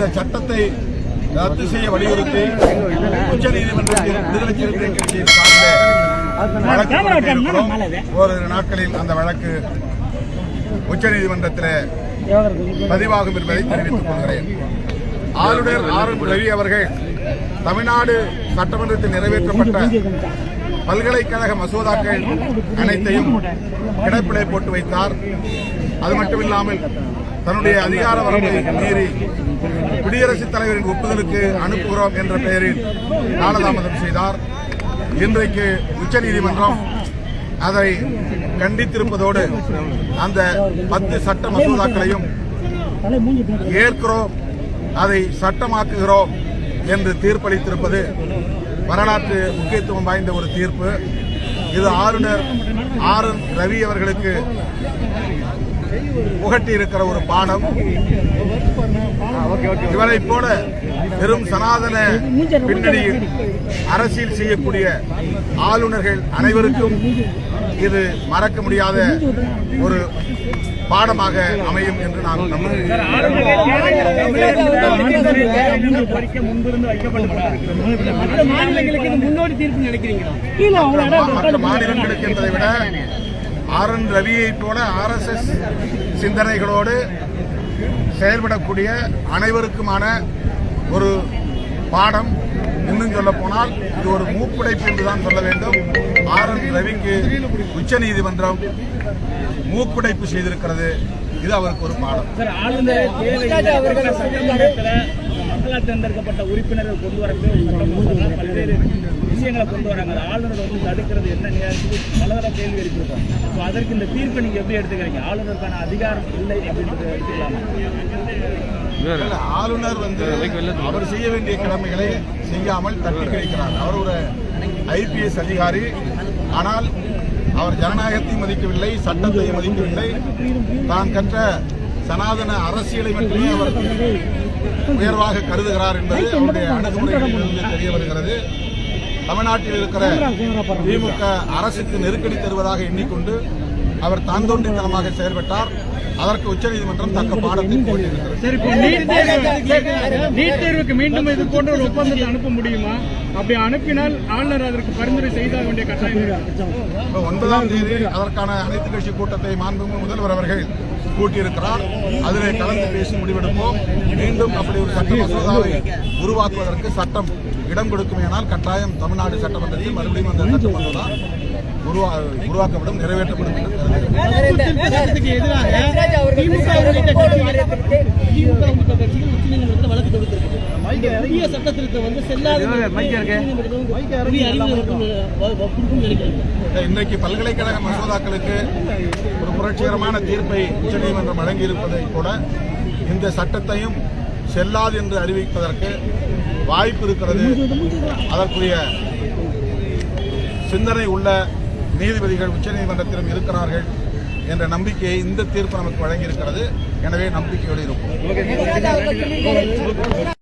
இந்த சட்டத்தை ரத்து செய்ய வலியுறுத்தி சார்பில் வழக்கு தொடர்ந்திருக்கிறோம். ஓரிரு நாட்களில் அந்த வழக்கு உச்சநீதிமன்றத்தில் பதிவாகும் என்பதை தெரிவித்துக் கொள்கிறேன். ஆளுநர் ஆர் என் ரவி அவர்கள் தமிழ்நாடு சட்டமன்றத்தில் நிறைவேற்றப்பட்ட பல்கலைக்கழக மசோதாக்கள் அனைத்தையும் கிடப்பிலே போட்டு வைத்தார். அது மட்டுமில்லாமல் தன்னுடைய அதிகார வரம்பை மீறி குடியரசுத் தலைவரின் ஒப்புதலுக்கு அனுப்புகிறோம் என்ற பெயரில் காலதாமதம் செய்தார். இன்றைக்கு உச்சநீதிமன்றம் அதை கண்டித்திருப்பதோடு அந்த பத்து சட்ட மசோதாக்களையும் ஏற்கிறோம். அதை சட்டமாக்குகிறோம் என்று தீர்ப்பளித்திருப்பது வரலாற்று முக்கியத்துவம் வாய்ந்த ஒரு தீர்ப்பு. இது ஆளுநர் ஆர். என். ரவி அவர்களுக்கு புகட்டியிருக்கிற ஒரு பாடம். இவரை போல பெரும் சனாதன பின்னணியில் அரசியல் செய்யக்கூடிய ஆளுநர்கள் அனைவருக்கும் இது மறக்க முடியாத ஒரு பாடமாக அமையும் என்று நான் நம்புகிறேன் மற்ற மாநிலங்களுக்கு என்பதை விட ஆர் என் ரவியைப் போல ஆர்எஸ்எஸ் சிந்தனைகளோடு செயல்படக்கூடிய அனைவருக்குமான ஒரு பாடம். இன்னும் சொல்ல போனால் இது ஒரு மூப்புடைப்பு என்றுதான் சொல்ல வேண்டும். ஆர் என் ரவிக்கு உச்சநீதிமன்றம் மூக்குடைப்பு செய்திருக்கிறது. இது அவருக்கு ஒரு பாடம். மக்களால் தேர்ந்தெடுக்கப்பட்ட உறுப்பினர்கள் கொண்டு வரக்கூடிய ஒரு சட்ட மசோதா பல்வேறு விஷயங்களை கொண்டு வராங்க. அதை ஆளுநர் வந்து தடுக்கிறது என்ன நேரத்துக்கு பலதர கேள்வி எழுப்பியிருக்கோம் ஸோ அதற்கு இந்த தீர்ப்பை நீங்கள் எப்படி எடுத்துக்கிறீங்க? ஆளுநருக்கான அதிகாரம் இல்லை அப்படின்றத எடுத்துக்கலாமா? ஆளுநர் வந்து அவர் செய்ய வேண்டிய கடமைகளை செய்யாமல் தட்டி வைக்கிறார் அவர் ஒரு ஐபிஎஸ் அதிகாரி. ஆனால் அவர் ஜனநாயகத்தை மதிக்கவில்லை சட்டத்தை மதிக்கவில்லை. தான் கற்ற சனாதன அரசியலை மட்டுமே அவர் உயர்வாக கருதுகிறார் என்பது அவருடைய அணுகுமுறைகளிலிருந்து தெரிய வருகிறது தமிழ்நாட்டில் இருக்கிற திமுக அரசுக்கு நெருக்கடி தருவதாக எண்ணிக்கொண்டு அவர் தான் தோன்றித்தனமாக செயல்பட்டார். அதற்கு உச்சநீதிமன்றம் தக்க பாடத்தை போட்டிருக்கிறது. நீட் தேர்வு நீட் தேர்வுக்கு மீண்டும் இது போன்ற ஒரு ஒப்பந்தத்தை அனுப்ப முடியுமா? அப்படி அனுப்பினால் ஆளுநர் அதற்கு பரிந்துரை செய்தாக வேண்டிய கட்டாயம் ஒன்பதாம் தேதி அதற்கான அனைத்து கட்சி கூட்டத்தை மாண்புமிகு முதல்வர் அவர்கள் கூட்டியிருக்கிறார். அதிலே கலந்து பேசி முடிவெடுப்போம். மீண்டும் அப்படி ஒரு சட்ட மசோதாவை உருவாக்குவதற்கு சட்டம் இடம் கொடுக்குமேனால் கட்டாயம் தமிழ்நாடு சட்டமன்றத்தில் மறுபடியும் அந்த சட்ட மசோதா உருவா உருவாக்கப்படும் நிறைவேற்றப்படும். இன்றைக்கு பல்கலைக்கழக மசோதாக்களுக்கு ஒரு புரட்சிகரமான தீர்ப்பை உச்சநீதிமன்றம் வழங்கியிருப்பதை கூட இந்த சட்டத்தையும் செல்லாது என்று அறிவிப்பதற்கு வாய்ப்பு இருக்கிறது. அதற்குரிய சிந்தனை உள்ள நீதிபதிகள் உச்சநீதிமன்றத்திலும் இருக்கிறார்கள் என்ற நம்பிக்கையை இந்த தீர்ப்பு நமக்கு வழங்கியிருக்கிறது. எனவே நம்பிக்கையோடு இருக்கும்